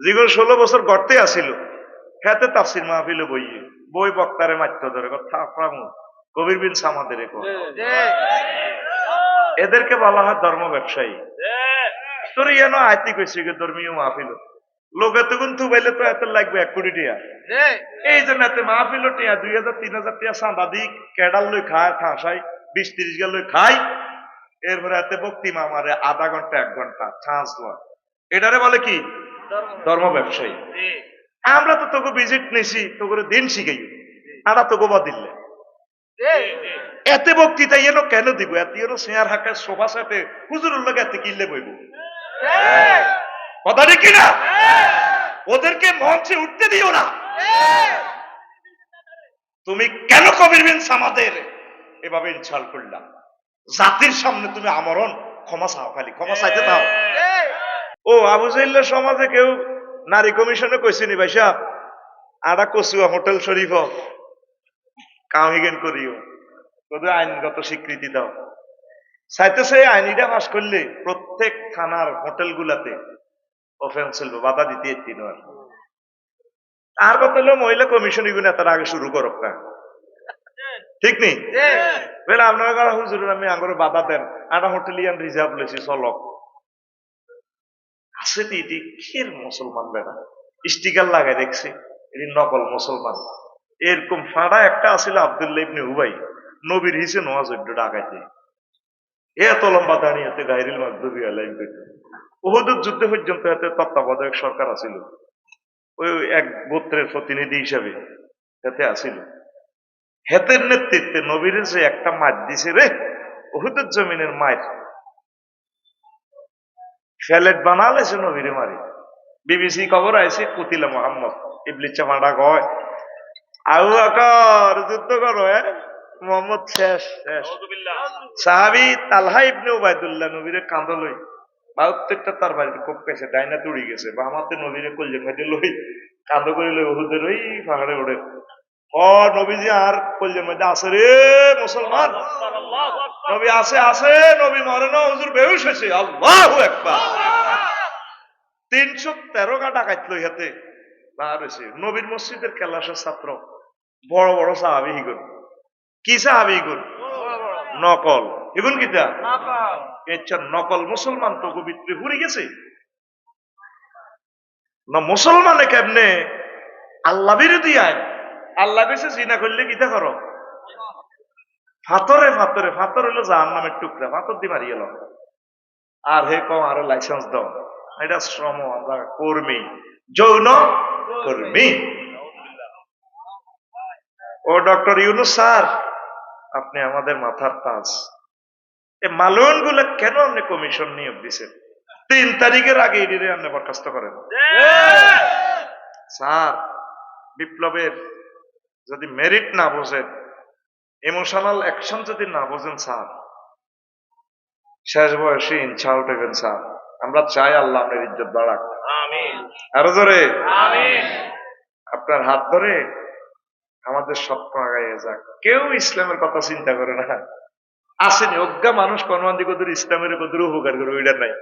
যেগুলো ষোলো বছর গড়তে আসিল হাতে তাফসির মাহফিলে বইয়ে বই বক্তারে মাত্র ধরে থাপড়ামু কবির বিন সামাদের এদেরকে বলা হয় ধর্ম ব্যবসায়ী। তোর যেন আয়তি কইছে ধর্মীয় মাহফিল। লোকে তখন থুবাইলে তো এত লাগবে এক কোটি টিয়া। এই জন্য এতে মাহফিল টিয়া দুই হাজার তিন হাজার টিয়া চাঁদা দি কেডাল লই খায় ঠাসাই বিশ তিরিশ গেল খাই এরপরে এতে বক্তি মামারে আধা ঘণ্টা এক ঘণ্টা চান্স লয় এটারে বলে কি? ধর্ম ব্যবসায়ী। আমরা তো তোকে ভিজিট নিছি তোকে দিন শিখাই আরা তোকে বা দিলে। এতে বক্তৃতা এনো কেন দিব? এত এনো শেয়ার হাঁকে সোফা সেটে হুজুরের লোক এতে কিনলে বইব। কথা ঠিক না ওদেরকে মঞ্চে উঠতে দিও না। তুমি কেন কবির বিন সামাদের? এভাবে ইনসাল করলাম। জাতির সামনে তুমি আমরণ ক্ষমা চাও খালি ক্ষমা চাইতে দাও। ও আবু জাইল্লার সমাজে কেউ নারী কমিশনে কইছিনি ভাইসা আড়া কচুয়া হোটেল শরীফ কাহিগেন করিও। তোদের আইনগত স্বীকৃতি দাও। চাইতেছে আইনিটা পাস করলে প্রত্যেক থানার হোটেল গুলাতে অফেন্সিল বাধা দিতে তিন আর আর কথা হলো মহিলা কমিশন এগুলো তার আগে শুরু করক না। ঠিক নেই বলে আপনার হুজুর আমি আঙ্গুর বাধা দেন আটা হোটেলিয়ান রিজার্ভ লেছি চলক। আছে নি এটি কির মুসলমান বেড়া স্টিকার লাগাই দেখছি, এটি নকল মুসলমান। এরকম ফাড়া একটা আছিল আবদুল্লাহ ইবনে হুবাই নবীর হিসে নোয়াজ ডাকাইতে। এত লম্বা দাঁড়িয়ে গাইরিল আলাইম পেতে ওহুদুর যুদ্ধে পর্যন্ত হাতে তত্ত্বাবধায়ক সরকার আছিল। ওই এক গোত্রের প্রতিনিধি হিসাবে হাতে আছিল। হেতের নেতৃত্বে নবীর যে একটা মাছ দিছে রে ওহুদের জমিনের মাছ ফ্যালেট বানালে সে নবীরে মারি। বিবিসি খবর আইছে কুতিলা মোহাম্মদ। ইবলি চামাডা কয় আউ আকর যুদ্ধ করো হ্যাঁ? মোহাম্মদ শেষ শেষ। সাহাবি তালহা ইবনে উবাইদুল্লাহ নবীরে কাঁদ লই। বাহাত্তরটা তার বাড়িতে কোপ পেয়েছে ডাইনা তুড়ি গেছে। বা আমাতে নবীরে কলজে মেটে লই কাঁদ করে লই ওহুদের ওই পাহাড়ে ওড়ে। নবীজি আর মধ্যে আছে রে মুসলমান। নবী আছে নবী মরে হুজুর বেহুশ হয়েছে। আল্লাহু একবার তিনশো তেরো গা ডাকাইত লই নবীর মসজিদের কেলাসের ছাত্র। বড় বড় সাহাবি হিগুন। কি সাহাবি হিগুন? নকল। হিগুন কিতা? নকল মুসলমান তো পবিত্র ঘুরে গেছে। না, মুসলমানে কেমনে? আল্লাহ বিরোধী আইন। আল্লাহ বেশি জিনা করলে কিতা করো? ফাতরে ফাতরে ফাতর হলো জাহান নামের টুকরা ফাতর দিয়ে মারিয়ে আর হে কম আরও লাইসেন্স দাও। এটা শ্রম আমরা কর্মী। যৌন কর্মী। ও ডক্টর ইউনুস স্যার আপনি আমাদের মাথার তাজ। এ মালয়নগুলো কেন আপনি কমিশন নিয়োগ দিছেন? তিন তারিখের আগে আপনি বরখাস্ত করেন। স্যার বিপ্লবের যদি মেরিট না বোঝেন ইমোশনাল অ্যাকশন যদি না বোঝেন স্যার শেষ বয়সে ইনছা উঠেবেন স্যার। আমরা চাই আল্লাহ আপনার ইজ্জত বাড়াক। আরও ধরে আপনার হাত ধরে আমাদের স্বপ্ন আগাইয়ে যাক। কেউ ইসলামের কথা চিন্তা করে না। আসেনি অজ্ঞা মানুষ কনমান্দি কদর ইসলামের কদর উপকার করে ওইটা নাই।